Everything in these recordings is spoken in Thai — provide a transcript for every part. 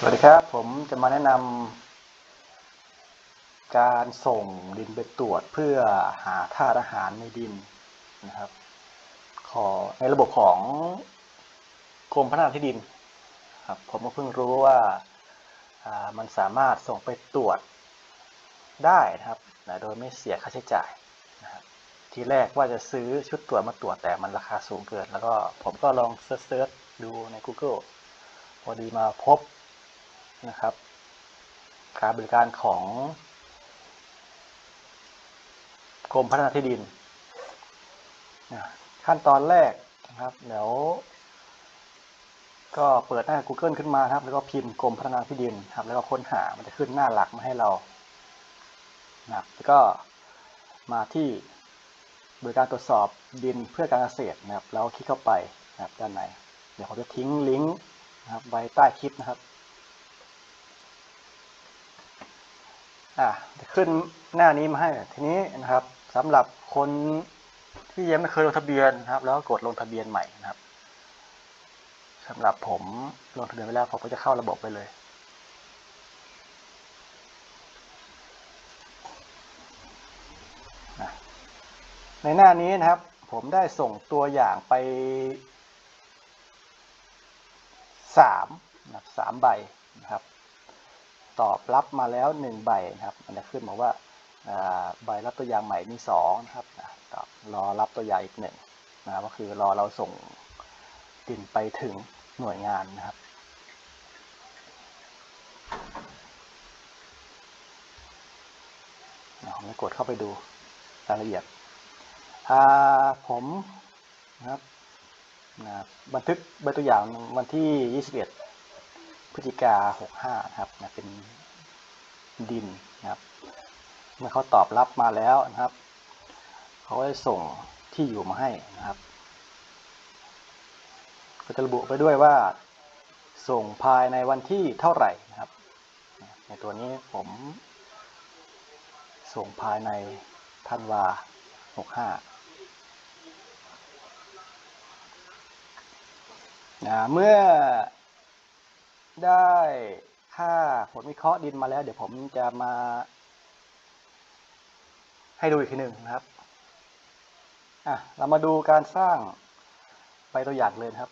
สวัสดีครับ ผมจะมาแนะนำการส่งดินไปตรวจเพื่อหาธาตุอาหารในดินนะครับ ขอในระบบของกรมพัฒนาที่ดินครับผมก็เพิ่งรู้ว่าามันสามารถส่งไปตรวจได้นะครับนะโดยไม่เสียค่าใช้จ่ายนะครับทีแรกว่าจะซื้อชุดตรวจมาตรวจแต่มันราคาสูงเกิน แล้วก็ผมก็ลองเซิร์ชดูใน Google พอดีมาพบ นะครับ การบริการของกรมพัฒนาที่ดิน ขั้นตอนแรกนะครับ เดี๋ยว ก็เปิดหน้า Google ขึ้นมาครับ แล้วก็พิมพ์กรมพัฒนาที่ดินครับ แล้วก็ค้นหา มันจะขึ้นหน้าหลักมาให้เรานะครับแล้วก็มาที่บริการตรวจสอบดินเพื่อการเกษตรนะครับ แล้วคลิกเข้าไปนะครับด้านใน เดี๋ยวผมจะทิ้งลิงก์นะครับไว้ใต้คลิปนะครับ อะจะขึ้นหน้านี้มาให้ทีนี้นะครับสำหรับคนที่ยังไม่เคยลงทะเบียนนะครับ แล้วก็กดลงทะเบียนใหม่นะครับสำหรับผมลงทะเบียนไปแล้วผมก็จะเข้าระบบไปเลยในหน้านี้นะครับ ผมได้ส่งตัวอย่างไปสามนะครับสามใบนะครับ ตอบรับมาแล้วหนึ่งใบนะครับ มันจะขึ้นบอกว่าใบรับตัวอย่างใหม่มีสองนะครับตอบรอรับตัวอย่างอีกหนึ่งนะครับก็คือรอเราส่งดินไปถึงหน่วยงานนะครับผมกดเข้าไปดูรายละเอียดอ่าผมนะครับบันทึกใบตัวอย่างวันที่ 21 พฤศจิกา65นะครับนะเป็นดินนะครับ เมื่อเขาตอบรับมาแล้วนะครับ เขาก็จะส่งที่อยู่มาให้นะครับ ก็จะระบุไปด้วยว่าส่งภายในวันที่เท่าไหร่นะครับ ในตัวนี้ผมส่งภายในธันวา65นะเมื่อ ได้ค่าผลวิเคราะห์ดินมาแล้ว เดี๋ยวผมจะมา ให้ดูอีกทีหนึ่งนะครับอะเรามาดูการสร้างใบตัวอย่างเลยครับ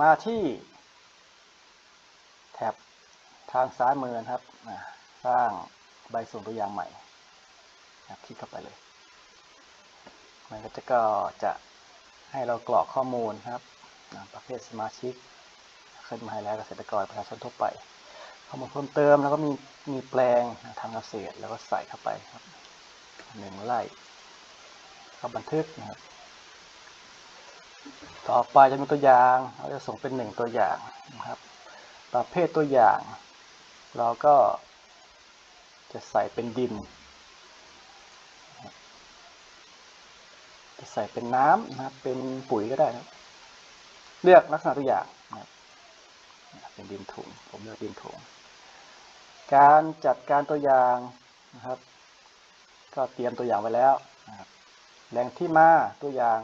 มาที่แท็บทางซ้ายมือนะครับสร้างใบส่งตัวอย่างใหม่คลิกเข้าไปเลย มันก็จะก็จะให้เรากรอกข้อมูลครับ ประเภทสมาชิกขึ้นมาให้แล้วเกษตรกรประชาชนทั่วไปข้อมูลเพิ่มเติมแล้วก็มีมีแปลงทางเกษตรแล้วก็ใส่เข้าไปครับหนึ่งไร่ก็บันทึกนะครับต่อไปจะมีตัวอย่างเราจะส่งเป็นหนึ่งตัวอย่างนะครับ ประเภทตัวอย่าง เราก็จะใส่เป็นดิน จะใส่เป็นน้ำนะครับเป็นปุ๋ยก็ได้นะครับ เลือกลักษณะตัวอย่างเป็นดินถุง ผมเลือกดินถุง การจัดการตัวอย่างนะครับ ก็เตรียมตัวอย่างไว้แล้วแหล่งที่มาตัวอย่าง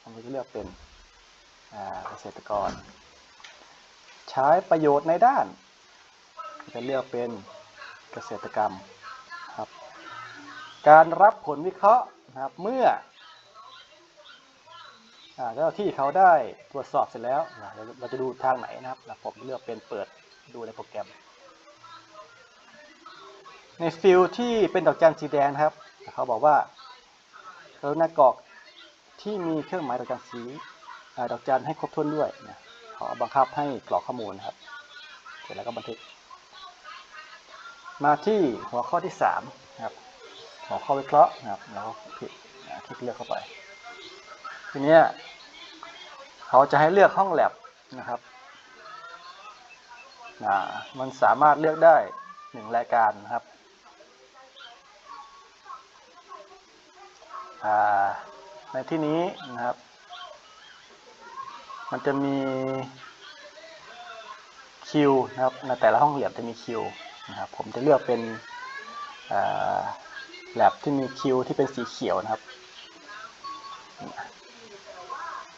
ผมจะเลือกเป็นเกษตรกร ใช้ประโยชน์ในด้านจะเลือกเป็นเกษตรกรรมครับ การรับผลวิเคราะห์นะครับเมื่อ เจ้าที่เขาได้ตรวจสอบเสร็จแล้วเราจะดูทางไหนนะครับผมเลือกเป็นเปิดดูในโปรแกรม ในฟิลที่เป็นดอกจันสีแดงนะครับ เขาบอกว่าเราหน้ากรอกที่มีเครื่องหมายดอกจันสีดอกจันให้ครบถ้วนด้วยนะเขาบังคับให้กรอกข้อมูลครับ เสร็จแล้วก็บันทึก มาที่หัวข้อที่สามนะครับหัวข้อวิเคราะห์นะครับแล้วคลิกคลิกเลือกเข้าไป ทีนี้เขาจะให้เลือกห้องแลบนะครับมันสามารถเลือกได้หนึ่งรายการนะครับในที่นี้นะครับ มันจะมีคิวนะครับในแต่ละห้องเรียนจะมีคิวนะครับ ผมจะเลือกเป็นแลบที่มีคิวที่เป็นสีเขียวนะครับ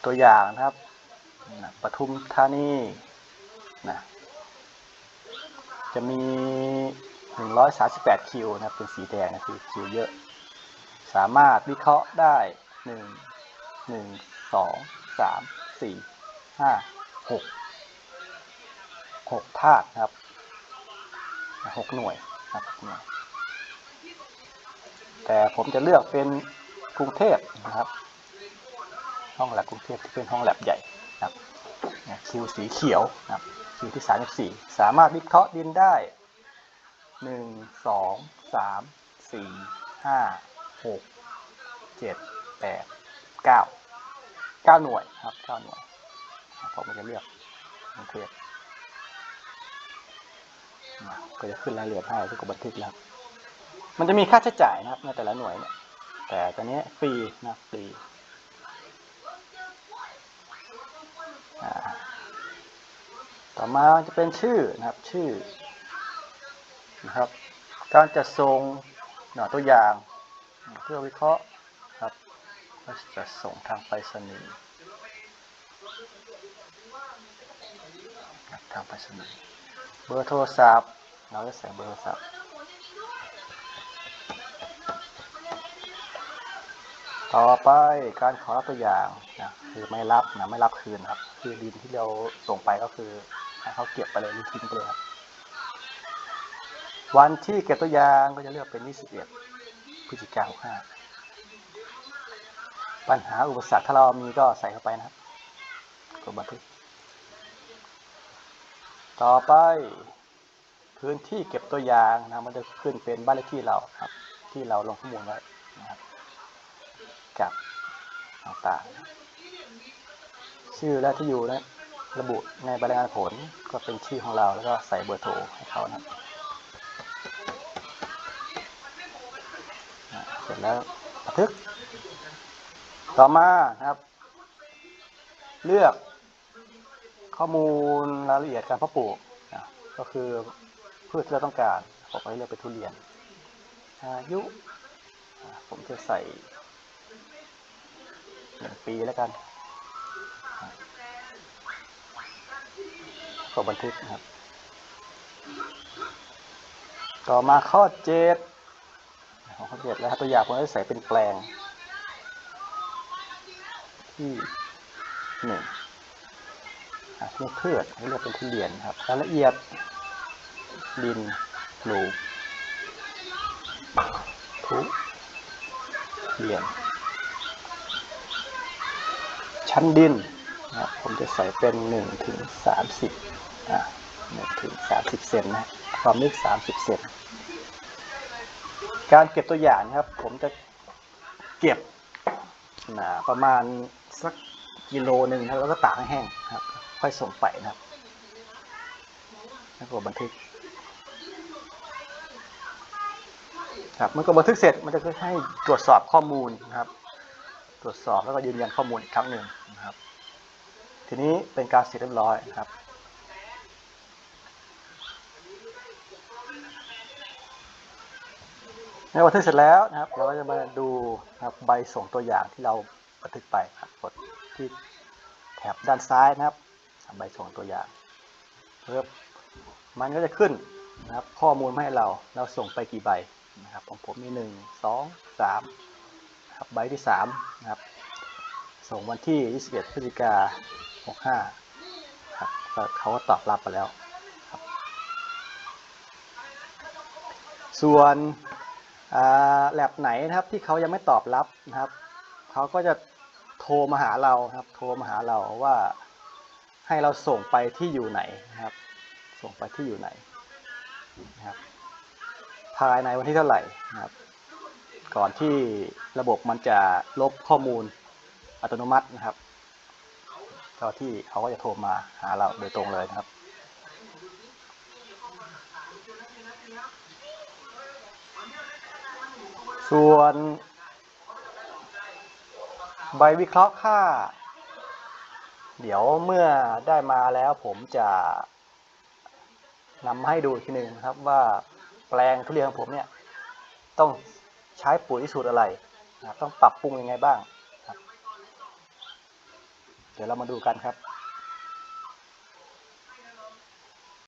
ตัวอย่างนะครับปทุมธานีนะจะมี 138 คิวนะครับเป็นสีแดงนะคือคิวเยอะ สามารถวิเคราะห์ได้ 1 1 2 3 4 5 6 6ธาตุนะครับ 6 หน่วยนะครับหน่วยแต่ผมจะเลือกเป็นกรุงเทพนะครับ ห้องแลบกรุงเทพที่เป็นห้องแลบใหญ่นะครับคิวสีเขียวนะครับคิวที่ 34 สามารถวิเคราะห์ดินได้ 1 2 3 4 5 6 7 8 9 9 หน่วยครับ 9 หน่วยผมก็จะเลือกกรุงเทพนะก็จะขึ้นรายละเอียดให้ทุกบันทึกแล้ว มันจะมีค่าใช้จ่ายนะครับในแต่ละหน่วยเนี่ย แต่ตอนนี้ฟรีนะฟรีอ่า ต่อมาจะเป็นชื่อนะครับชื่อนะครับ การจัดส่งหน่อตัวอย่างเพื่อวิเคราะห์ครับก็จะส่งทางไปรษณีย์ทางไปรษณีย์เบอร์โทรศัพท์เราจะใส่เบอร์โทรศัพท์ต่อไปการขอรับตัวอย่างนะคือไม่รับนะไม่รับคืนครับ คือดินที่เราส่งไปก็คือ ให้เขาเก็บไปเลยหรือทิ้งไปเลยครับวันที่เก็บตัวอย่างก็จะเลือกเป็น21พฤศจิกายน65ปัญหาอุปสรรคถ้าเรามีก็ใส่เข้าไปนะครับกดบันทึก ต่อไปพื้นที่เก็บตัวอย่างนะมันจะขึ้นเป็นบ้านเลขที่เราครับ ที่เราลงข้อมูลไว้นะครับกับต่างๆชื่อและที่อยู่นะ ระบุในใบรายงานผลก็เป็นชื่อของเราแล้วก็ใส่เบอร์โทรให้เขานะเสร็จแล้วบันทึก ต่อมาครับ เลือกข้อมูลรายละเอียดการเพาะปลูกนะก็คือพืชที่เราต้องการผมก็เลือกเป็นทุเรียน อายุ ผมจะใส่หนึ่งปีแล้วกัน กดบันทึกนะครับ ต่อมาข้อเจ็ดของข้อเจ็ดแล้วครับตัวอย่างผมจะใส่เป็นแปลง ที่หนึ่งนี่พืชให้เลือกเป็นทุเรียนครับรายละเอียดดินปลูกทุเรียน ชั้นดินนะครับผมจะใส่เป็น1ถึง30 อะ1ถึง30เซนนะความลึก30เซนการเก็บตัวอย่างนะครับ ผมจะเก็บนะประมาณสักกิโลหนึ่งนะแล้วก็ตากให้แห้งครับ ค่อยส่งไปนะครับแล้วก็บันทึกครับเมื่อกดบันทึกเสร็จมันจะให้ตรวจสอบข้อมูลนะครับ ตรวจสอบแล้วก็ยืนยันข้อมูลอีกครั้งหนึ่งนะครับ ทีนี้เป็นการเสร็จเรียบร้อยนะครับ ในบันทึกเสร็จแล้วนะครับเราก็จะมาดูนะครับใบส่งตัวอย่างที่เราบันทึกไปครับกดที่แถบด้านซ้ายนะครับใบส่งตัวอย่างเพิ่มมันก็จะขึ้นนะครับข้อมูลมาให้เราเราส่งไปกี่ใบนะครับของผมมีหนึ่งสองสามครับใบที่สามนะครับส่งวันที่ 21 พฤศจิกา65ครับเขาก็ตอบรับไปแล้วครับส่วน แลบไหนนะครับที่เขายังไม่ตอบรับนะครับเขาก็จะโทรมาหาเราครับ โทรมาหาเราว่าให้เราส่งไปที่อยู่ไหนนะครับ ส่งไปที่อยู่ไหนนะครับภายในวันที่เท่าไหร่นะครับ ก่อนที่ระบบมันจะลบข้อมูลอัตโนมัตินะครับเจ้าที่เขาก็จะโทรมาหาเราโดยตรงเลยนะครับ ส่วน ใบวิเคราะห์ค่า เดี๋ยวเมื่อได้มาแล้วผมจะนำมาให้ดูทีหนึ่งครับว่าแปลงทุเรียนของผมเนี่ย ต้องใช้ปุ๋ยสูตรอะไรนะต้องปรับปรุงยังไงบ้าง เดี๋ยวเรามาดูกันครับ